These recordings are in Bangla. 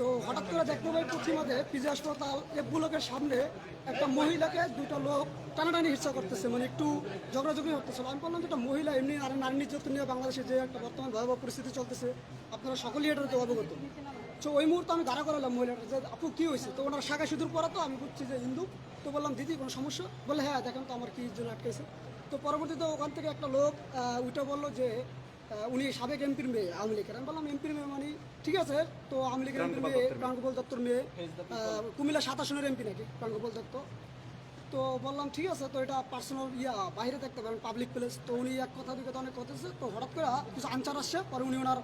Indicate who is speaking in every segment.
Speaker 1: তো হঠাৎ করে দেখতে পাই পশ্চিমাতে পিজি হাসপাতাল এফ ব্লকের সামনে একটা মহিলাকে দুটো লোক টানাটানি হিংসা করতেছে মানে একটু ঝগড়াঝগড়ি করতেছিল আমি বললাম যে একটা মহিলা এমনি আর নারী নির্যাতন নিয়ে বাংলাদেশে যে একটা বর্তমান ভয়াবহ পরিস্থিতি চলতেছে, আপনারা সকলেই এটাতে অবগত। তো ওই মুহূর্তে আমি দাঁড়া করালাম মহিলাটা যে, আপু, কী হয়েছে? তো ওনার শাখা সিঁদুর পরা তো, আমি বুঝছি যে হিন্দু তো বললাম, দিদি, কোনো সমস্যা? বলে হ্যাঁ দেখেন তো আমার কি জন্য আটকেছে তো পরবর্তীতে ওখান থেকে একটা লোক উঠে বলল যে উনি সাবেক এমপির মেয়ে আওয়ামী লীগের। আমি বললাম এমপির মেয়ে মানে? ঠিক আছে। তো আওয়ামী লীগের এমপির মেয়ে প্রাণগোপাল দত্তর মেয়ে কুমিল্লা সাতাশনের এমপি নাকি প্রাণগোপাল দত্ত। তো বললাম ঠিক আছে। তো এটা পার্সোনাল ইয়া বাইরে দেখতে পারেন পাবলিক প্লেস তো উনি এক কথা দুই কথা অনেক কথা তো হঠাৎ করে কিছু আনসার আসছে। পরে উনি ওনার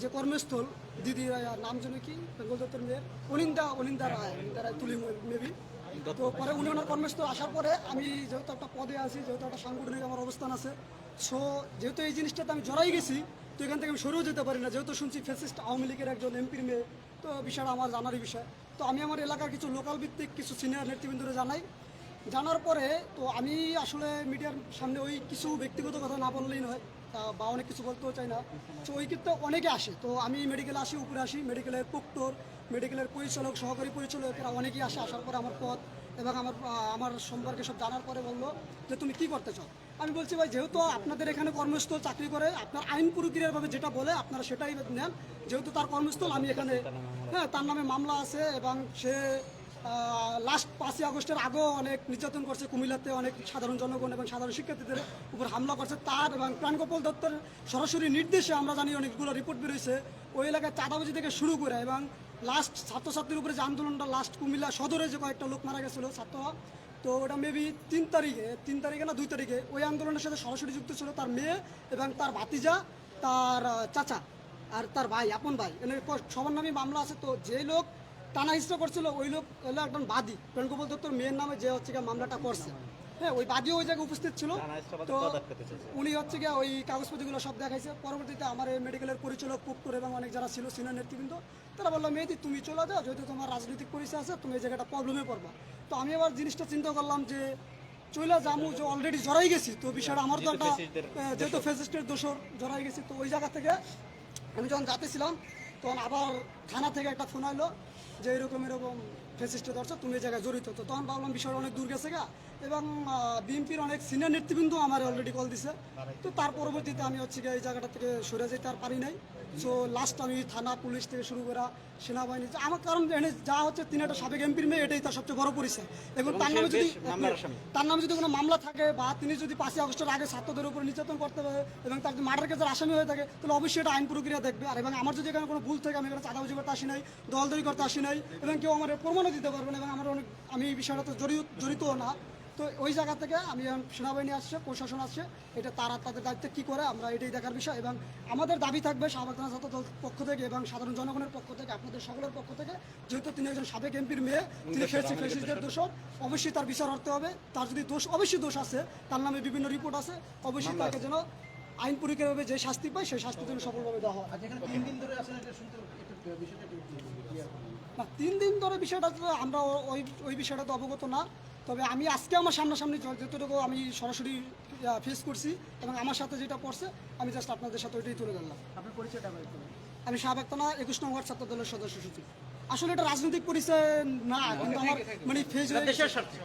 Speaker 1: যে কর্মস্থল দিদি নাম যেন কি? বেঙ্গল দত্তর মেয়ের। অনিন্দা অনিন্দা রায় অনিন্দা রায় তুলি মেবি। তো পরে উনি ওনার কর্মস্থল আসার পরে আমি যেহেতু একটা পদে আছি যেহেতু একটা সাংগঠনিক আমার অবস্থান আছে সো যেহেতু এই জিনিসটাতে আমি জড়াই গেছি, তো এখান থেকে আমি সরেও যেতে পারি না। যেহেতু শুনছি ফেসিস্ট আওয়ামী লীগের একজন এমপির মেয়ে, তো বিষয়টা আমার জানারই বিষয়। তো আমি আমার এলাকার কিছু লোকাল ভিত্তিক কিছু সিনিয়র নেতৃবৃন্দরে জানাই। জানার পরে, তো আমি আসলে মিডিয়ার সামনে ওই কিছু ব্যক্তিগত কথা না বললেই নয়। বা অনেক কিছু বলতেও চাই না। তো ওই ক্ষেত্রে অনেকে আসে। তো আমি মেডিকেলে আসি, উপরে আসি মেডিকেলের প্রক্টর মেডিকেলের পরিচালক, সহকারী পরিচালক, এরা অনেকেই আসে আসার পরে আমার পথ এবং আমার আমার সম্পর্কে সব জানার পরে বলল যে তুমি কি করতে চাও? আমি বলছি, ভাই, যেহেতু আপনাদের এখানে কর্মস্থল চাকরি করে, আপনার আইন প্রক্রিয়াভাবে যেটা বলে আপনারা সেটাই নেন। যেহেতু তার কর্মস্থল, আমি এখানে হ্যাঁ তার নামে মামলা আছে এবং সে লাস্ট পাঁচই আগস্টের আগেও অনেক নির্যাতন করছে কুমিল্লাতে অনেক সাধারণ জনগণ এবং সাধারণ শিক্ষার্থীদের উপর হামলা করছে তার এবং প্রাণগোপাল দত্তের সরাসরি নির্দেশে আমরা জানি অনেকগুলো রিপোর্ট বেরোয়েছে ওই এলাকায় চাঁদাবাজি থেকে শুরু করে এবং লাস্ট ছাত্রছাত্রীর উপরে যে আন্দোলনটা লাস্ট কুমিল্লা সদরে যে কয়েকটা লোক মারা গেছিল ছাত্ররা তো ওটা মেবি তিন তারিখে তিন তারিখে না দুই তারিখে ওই আন্দোলনের সাথে সরাসরি যুক্ত ছিল তার মেয়ে এবং তার ভাতিজা, তার চাচা আর তার ভাই, আপন ভাই। এনে সবার নামে মামলা আছে, তো যে লোক টানা হিস্ট্রা করছিল ওই লোক হলো একজন বাদী। প্রেমগোপাল দত্তর মেয়ের নামে যে হচ্ছে গিয়ে মামলাটা করছে। হ্যাঁ ওই বাদীও ওই জায়গায় উপস্থিত ছিল। তো উনি হচ্ছে গিয়ে ওই কাগজপত্রগুলো সব দেখাইছে। পরবর্তীতে আমার এই মেডিকেলের পরিচালক পুক্তর এবং অনেক যারা ছিল সিনিয়র নেতৃবৃন্দ তারা বলল মেয়েদি তুমি চলে যাও যেহেতু তোমার রাজনৈতিক পরিচয় আছে তুমি এই জায়গাটা প্রবলেমে পড়বা। তো আমি এবার জিনিসটা চিন্তা করলাম যে চইলা জামু যে অলরেডি জড়াই গেছি। তো বিষয়টা আমার তো একটা যেহেতু ফেসিস্টের দোষর জড়াই গেছি। তো ওই জায়গা থেকে আমি যখন যাতেছিলাম তখন আবার থানা থেকে একটা ফোন আইলো। যে এরকম এরকম ফেসিস্টে ধরছো তুমি জায়গায় জড়িত। তো তখন ভাবলাম বিষয়টা অনেক দূর গেছে গা। এবং বিএনপির অনেক সিনিয়র নেতৃবৃন্দ আমার অলরেডি কল দিছে। তো তার পরবর্তীতে আমি হচ্ছে গিয়ে এই জায়গাটা থেকে সরে যেতে আর পারি নাই। সো লাস্ট আমি থানা পুলিশ থেকে শুরু করা সেনাবাহিনী আমার কারণ এখানে যা হচ্ছে তিনি একটা সাবেক এমপির মেয়ে এটাই তার সবচেয়ে বড় পরিচয়। এবং তার নামে যদি তার নামে যদি কোনো মামলা থাকে বা তিনি যদি পাঁচই আগস্টের আগে ছাত্রদের উপর নির্যাতন করতে পারে এবং তার যদি মার্ডার কেসের আসামি হয়ে থাকে তাহলে অবশ্যই এটা আইন প্রক্রিয়া দেখবে। আর এবং আমার যদি এখানে কোনো ভুল থাকে আমি এখানে চাঁদাবাজি করতে আসি নাই দলদরি করতে আসি নাই এবং কেউ আমার প্রমাণও দিতে পারবে না। এবং আমার অনেক আমি এই বিষয়টাতে জড়িত জড়িতও না। তো ওই জায়গা থেকে আমি এখন সেনাবাহিনী আসছে প্রশাসন আসছে। এটা তারা তাদের দায়িত্বে কী করে আমরা এটাই দেখার বিষয়। এবং আমাদের দাবি থাকবে শাহবাগ থানা ছাত্র পক্ষ থেকে এবং সাধারণ জনগণের পক্ষ থেকে আপনাদের সকলের পক্ষ থেকে যেহেতু তিনি একজন সাবেক এমপির মেয়ে তিনি খেয়েছে ফেসিসদের দোষ অবশ্যই তার বিচার করতে হবে। তার যদি দোষ অবশ্যই দোষ আছে। তার নামে বিভিন্ন রিপোর্ট আছে। অবশ্যই তাকে যেন আইন পরীক্ষাভাবে যে শাস্তি পায় সেই শাস্তি যেন সফলভাবে দেওয়া হয়।
Speaker 2: তিন দিন ধরে আসলে।
Speaker 1: না তিন দিন ধরে বিষয়টা আমরা ওই ওই বিষয়টা তো অবগত না। তবে আমি আজকে আমার সামনাসামনি যতটুকু আমি সরাসরি ফেস করছি এবং আমার সাথে যেটা পড়ছে আমি জাস্ট আপনাদের সাথে ওইটাই তুলে ধরলাম।
Speaker 2: আপনার পরিচয়টা
Speaker 1: আমি শাহবাগ থানা একুশ নম্বর ছাত্র দলের সদস্য সচিব। আসলে এটা রাজনৈতিক পরিচয় না কিন্তু আমার মানে ফেস
Speaker 2: দেশের স্বার্থে।